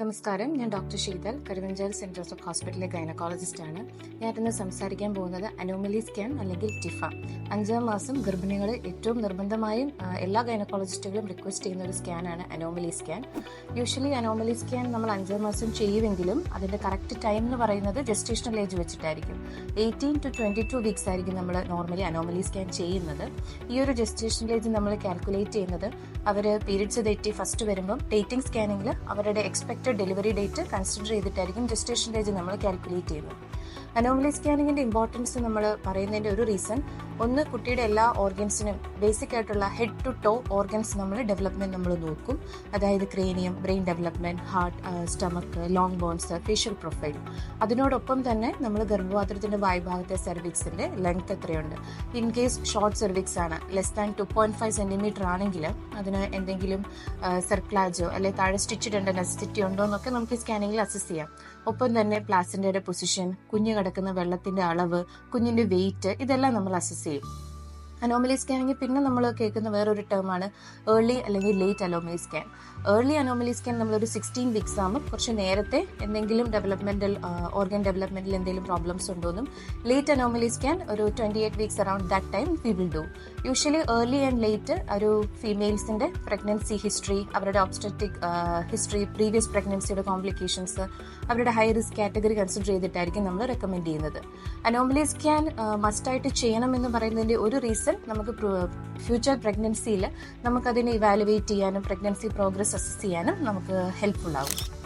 നമസ്കാരം. ഞാൻ doctor Sheethal Karuvanchal central Joseph ഹോസ്പിറ്റലിലെ ഗൈനക്കോളജിസ്റ്റ് ആണ് ഞാൻ ഇന്ന് സംസാരിക്കാൻ പോകുന്നത് അനോമലി സ്കാൻ അല്ലെങ്കിൽ ടിഫ. അഞ്ചാം മാസം ഗർഭിണികൾ ഏറ്റവും നിർബന്ധമായും എല്ലാ ഗൈനക്കോളജിസ്റ്റുകളും റിക്വസ്റ്റ് ചെയ്യുന്ന ഒരു സ്കാനാണ് anomaly scan. Usually anomaly scan നമ്മൾ അഞ്ചാം മാസം ചെയ്യുമെങ്കിലും അതിന്റെ കറക്റ്റ് ടൈം എന്ന് പറയുന്നത് ജസ്റ്റേഷണൽ ഏജ് വെച്ചിട്ടായിരിക്കും. Eighteen to twenty two weeks ആയിരിക്കും നമ്മൾ നോർമലി അനോമലി സ്കാൻ ചെയ്യുന്നത്. ഈ ഒരു ജസ്റ്റേഷണൽ ഏജ് നമ്മൾ കാൽക്കുലേറ്റ് ചെയ്യുന്നത് അവർ പീരീഡ്സ് തെറ്റി ഫസ്റ്റ് വരുമ്പം ഡേറ്റിംഗ് സ്കാനിങ്ങിൽ അവരുടെ എക്സ്പെക്റ്റഡ് ഡെലിവറി ഡേറ്റ് കൺസിഡർ ചെയ്തിട്ടായിരിക്കും ജസ്റ്റേഷൻ ഏജ് നമ്മൾ കാൽക്കുലേറ്റ് ചെയ്യുന്നത്. അനോമലി സ്കാനിങ്ങിന്റെ ഇമ്പോർട്ടൻസ് നമ്മൾ പറയുന്നതിന്റെ ഒരു റീസൺ ഒന്ന് കുട്ടിയുടെ എല്ലാ ഓർഗൻസിനും ബേസിക് ആയിട്ടുള്ള ഹെഡ് ടു ടോ ഓർഗൻസ് നമ്മൾ ഡെവലപ്മെന്റ് നമ്മൾ നോക്കും. അതായത് cranium brain development heart stomach long bones facial profile അതിനോടൊപ്പം തന്നെ നമ്മൾ ഗർഭപാത്രത്തിന്റെ വായുഭാഗത്തെ സെർവിക്സിന്റെ ലെങ്ത് എത്രയുണ്ട്? ഇൻ കേസ് ഷോർട്ട് സെർവിക്സ് ആണ് less than two point five centimetre ആണെങ്കിൽ അതിന് എന്തെങ്കിലും സർക്ലാജോ അല്ലെങ്കിൽ താഴെ സ്റ്റിച്ച് ഇടേണ്ട നെസസിറ്റി ഉണ്ടോ എന്നൊക്കെ നമുക്ക് സ്കാനിങ്ങിൽ അസസ് ചെയ്യാം. ഒപ്പം തന്നെ പ്ലാസിന്റെ പൊസിഷൻ കുഞ്ഞ് കിടക്കുന്ന വെള്ളത്തിന്റെ അളവ് കുഞ്ഞിന്റെ വെയിറ്റ് ഇതെല്ലാം നമ്മൾ അസസ് ചെയ്യും passé. അനോമലി സ്കാനിങ് പിന്നെ നമ്മൾ കേൾക്കുന്ന വേറൊരു ടേമാണ് ഏർലി അല്ലെങ്കിൽ late anomaly scan early anomaly scan നമ്മളൊരു സിക്സ്റ്റീൻ വീക്സ് ആകുമ്പോൾ കുറച്ച് നേരത്തെ എന്തെങ്കിലും ഡെവലപ്മെന്റൽ ഓർഗൻ ഡെവലപ്മെന്റിൽ എന്തെങ്കിലും പ്രോബ്ലംസ് ഉണ്ടോന്നും ലേറ്റ് അനോമലി സ്കാൻ ഒരു twenty eight weeks around that time we will do usually early and late ഒരു ഫീമെയിൽസിന്റെ പ്രഗ്നൻസി ഹിസ്റ്ററി അവരുടെ ഒബ്സ്റ്ററ്റിക് ഹിസ്റ്ററി പ്രീവിയസ് പ്രഗ്നൻസിയുടെ കോംപ്ലിക്കേഷൻസ് അവരുടെ ഹൈ റിസ്ക് കാറ്റഗറി കൺസിഡർ ചെയ്തിട്ടായിരിക്കും നമ്മൾ റെക്കമെൻഡ് ചെയ്യുന്നത്. അനോമലി സ്കാൻ മസ്റ്റായിട്ട് ചെയ്യണം എന്ന് പറയുന്നതിന്റെ ഒരു റീസൺ നമുക്ക് ഫ്യൂച്ചർ പ്രഗ്നൻസിയിൽ നമുക്കതിനെ ഇവാലുവേറ്റ് ചെയ്യാനും പ്രഗ്നൻസി പ്രോഗ്രസ് അസസ് ചെയ്യാനും നമുക്ക് ഹെൽപ്ഫുൾ ആവും.